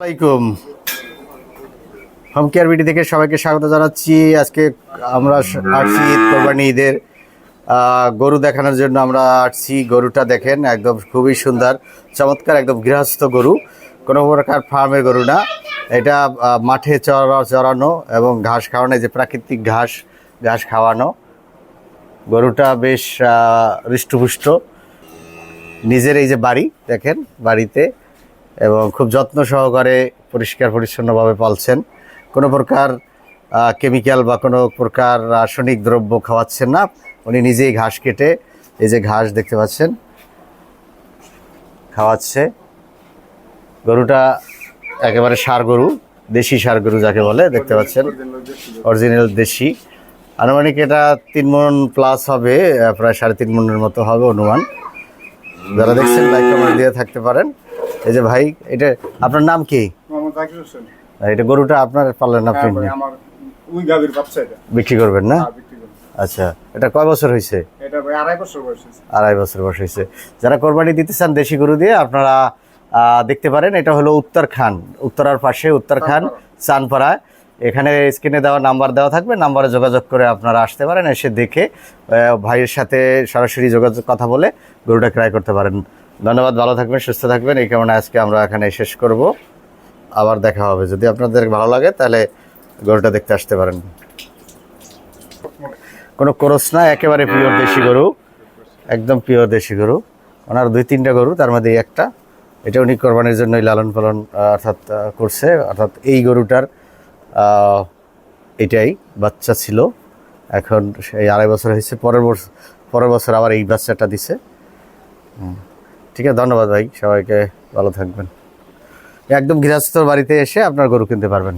আসসালামাইকুম home care BD থেকে সবাইকে স্বাগত জানাচ্ছি। আজকে আমরা আসছি কোরবানি ঈদের গরু দেখানোর জন্য আমরা আসছি। গরুটা দেখেন, একদম খুবই সুন্দর, চমৎকার, একদম গৃহস্থ গরু। কোনো প্রকার ফার্মের গরু না। এটা মাঠে চড়া, চড়ানো এবং ঘাস খাওয়ানো যে প্রাকৃতিক ঘাস ঘাস খাওয়ানো। গরুটা বেশ হৃষ্টপুষ্ট। নিজের এই যে বাড়ি, দেখেন, বাড়িতে। এবং খুব যত্ন সহকারে পরিষ্কার পরিচ্ছন্নভাবে পালছেন। কোনো প্রকার কেমিক্যাল বা কোনো প্রকার রাসায়নিক দ্রব্য খাওয়াচ্ছেন না। উনি নিজেই ঘাস কেটে এই যে ঘাস দেখতে পাচ্ছেন, খাওয়াচ্ছে। গরুটা একেবারে সার গরু, দেশি সার গরু যাকে বলে, দেখতে পাচ্ছেন। অরিজিনাল দেশি। আনুমানিক এটা তিন মন প্লাস হবে প্রায় সাড়ে তিন মনের মতো হবে অনুমান। যারা দেখছেন লাইক কমেন্ট দিয়ে থাকতে পারেন। এই যে ভাই এটা আপনার নাম কি? এটা গরুটা আপনার পাললেন আপনি? হ্যাঁ এটা। বিক্রি করবেন না? হ্যাঁ। আচ্ছা এটা কয় বছর হয়েছে আড়াই বছর বয়স হয়েছে। আড়াই বছর বয়স হয়েছে যারা কোরবানি দিতে চান দেশি গরু দিয়ে আপনারা দেখতে পারেন এটা হলো উত্তর খান। উত্তরার পাশে উত্তর খান চানপাড়া এখানে স্ক্রিনে দেওয়া নাম্বার দেওয়া থাকবে নাম্বারে যোগাযোগ করে আপনারা আসতে পারেন এসে দেখে ভাইয়ের সাথে সরাসরি যোগাযোগ কথা বলে গরুটা ক্রয় করতে পারেন। ধন্যবাদ, ভালো থাকবেন, সুস্থ থাকবেন। এই কারণে আজকে আমরা এখানে শেষ করব। আবার দেখা হবে। যদি আপনাদের ভালো লাগে, তাহলে গরুটা দেখতে আসতে পারেন। কোনো ক্রস না, একেবারে পিওর দেশি গরু। একদম পিওর দেশি গরু। ওনার দুই, তিনটা গরু, তার মধ্যে একটা। এটা উনি কোরবানির জন্যই লালন পালন অর্থাৎ করছে। অর্থাৎ এই গরুটার এটাই বাচ্চা ছিল। এখন সেই আড়াই বছর হয়েছে। পরের বছর পরের বছর আবার এই বাচ্চাটা দিছে। হুম। ঠিক আছে, ধন্যবাদ ভাই, সবাইকে ভালো থাকবেন। একদম গৃহস্থর বাড়িতে এসে আপনার গরু কিনতে পারবেন।